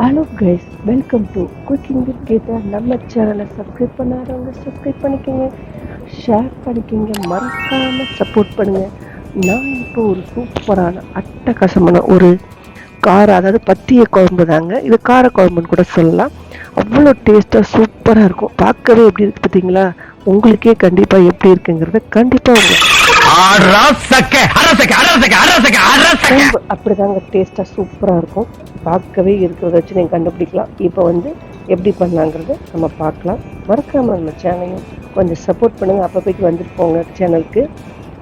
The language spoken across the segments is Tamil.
Hello guys welcome to cooking with Geetha நம்ம சேனலை சப்ஸ்கிரைப் பண்ணாதவங்க சப்ஸ்கிரைப் பண்ணிக்கோங்க. ஷேர் பண்ணிக்கோங்க. மறக்காமல் சப்போர்ட் பண்ணுங்கள் நான் இப்போ ஒரு சூப்பரான அட்டகாசமான ஒரு கார அதாவது பத்திய குழம்பு தாங்க. இது கார குழம்புன்னு கூட சொல்லலாம். அவ்வளோ டேஸ்ட்டாக சூப்பராக இருக்கும். பார்க்கவே எப்படி இருக்குது பார்த்தீங்களா உங்களுக்கே கண்டிப்பாக எப்படி இருக்குங்கிறத கண்டிப்பாக உங்களுக்கு அப்படிதாங்க டேஸ்ட்டாக சூப்பராக இருக்கும். பார்க்கவே இருக்கிறத வச்சு நீங்கள் கண்டுபிடிக்கலாம். இப்போ வந்து எப்படி பண்ணலாங்கிறத நம்ம பார்க்கலாம். மறக்காமல் நம்ம சேனலையும் கொஞ்சம் சப்போர்ட் பண்ணுங்கள் அப்பப்போக்கு வந்துட்டு போங்க சேனலுக்கு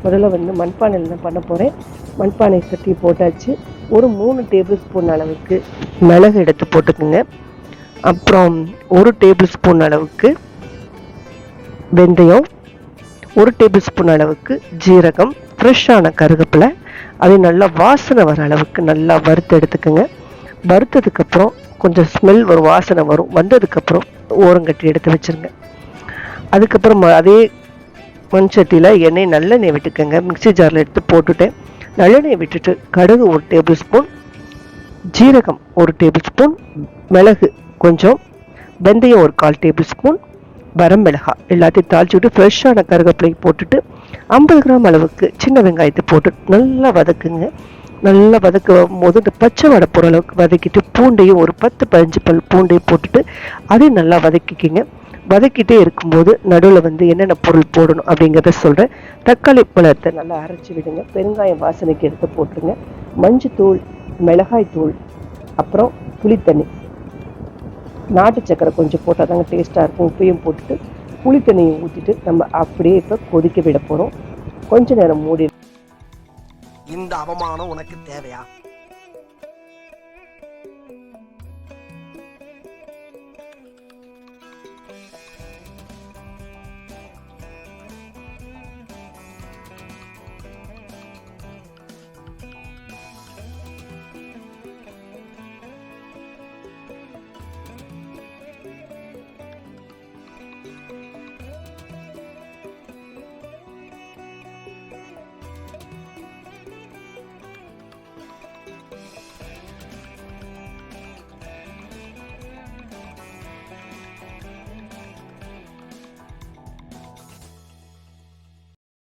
முதல்ல வந்து மண்பானையில் தான் பண்ண போகிறேன் மண்பானை சட்டி போட்டாச்சு. ஒரு மூணு டேபிள் ஸ்பூன் அளவுக்கு மிளகு எடுத்து போட்டுக்குங்க. அப்புறம் ஒரு டேபிள் ஸ்பூன் அளவுக்கு வெந்தயம் ஒரு டேபிள் ஸ்பூன் அளவுக்கு ஜீரகம் ஃப்ரெஷ்ஷான கருவேப்பிலை அதை நல்லா வாசனை வர அளவுக்கு நல்லா வறுத்து எடுத்துக்கோங்க. வறுத்ததுக்கப்புறம் கொஞ்சம் ஸ்மெல் வரும் வாசனை வரும். வந்ததுக்கப்புறம் ஓரங்கட்டி எடுத்து வச்சுருங்க. அதுக்கப்புறம் அதே மண் சட்டியில் எண்ணெய் நல்லெண்ணெய் விட்டுக்கோங்க. மிக்ஸி ஜாரில் எடுத்து போட்டுட்டேன். நல்லெண்ணெய் விட்டுட்டு கடுகு ஒரு டேபிள் ஸ்பூன் ஜீரகம் ஒரு டேபிள் ஸ்பூன் மிளகு கொஞ்சம் வெந்தயம் ஒரு கால் டேபிள் ஸ்பூன் வரம் மிளகாய் எல்லாத்தையும் தாளிச்சு விட்டு ஃப்ரெஷ்ஷான கருகப்பிலை போட்டுட்டு ஐம்பது கிராம் அளவுக்கு சின்ன வெங்காயத்தை போட்டு நல்லா வதக்குங்க. நல்லா வதக்கும் போது இந்த பச்சை வடை போகிற அளவுக்கு வதக்கிட்டு பூண்டையும் ஒரு பத்து பதினஞ்சு பல் பூண்டையும் போட்டுட்டு அதையும் நல்லா வதக்கிக்கிங்க. வதக்கிட்டே இருக்கும்போது நடுவில் வந்து என்னென்ன பொருள் போடணும் அப்படிங்கிறத சொல்கிறேன் தக்காளி பழத்தை நல்லா அரைச்சி விடுங்க. பெருங்காயம் வாசனைக்கு எடுத்து போட்டுருங்க. மஞ்சத்தூள் மிளகாய் தூள் அப்புறம் புளித்தண்ணி. நாட்டு சக்கரை கொஞ்சம் போட்டால் தாங்க டேஸ்ட்டாக இருக்கும். உப்பையும் போட்டுட்டு புளி தண்ணியை ஊற்றிட்டு நம்ம அப்படியே இப்போ கொதிக்க விட போகிறோம் கொஞ்ச நேரம் மூடி இந்த அவமானம் உனக்கு தேவையா?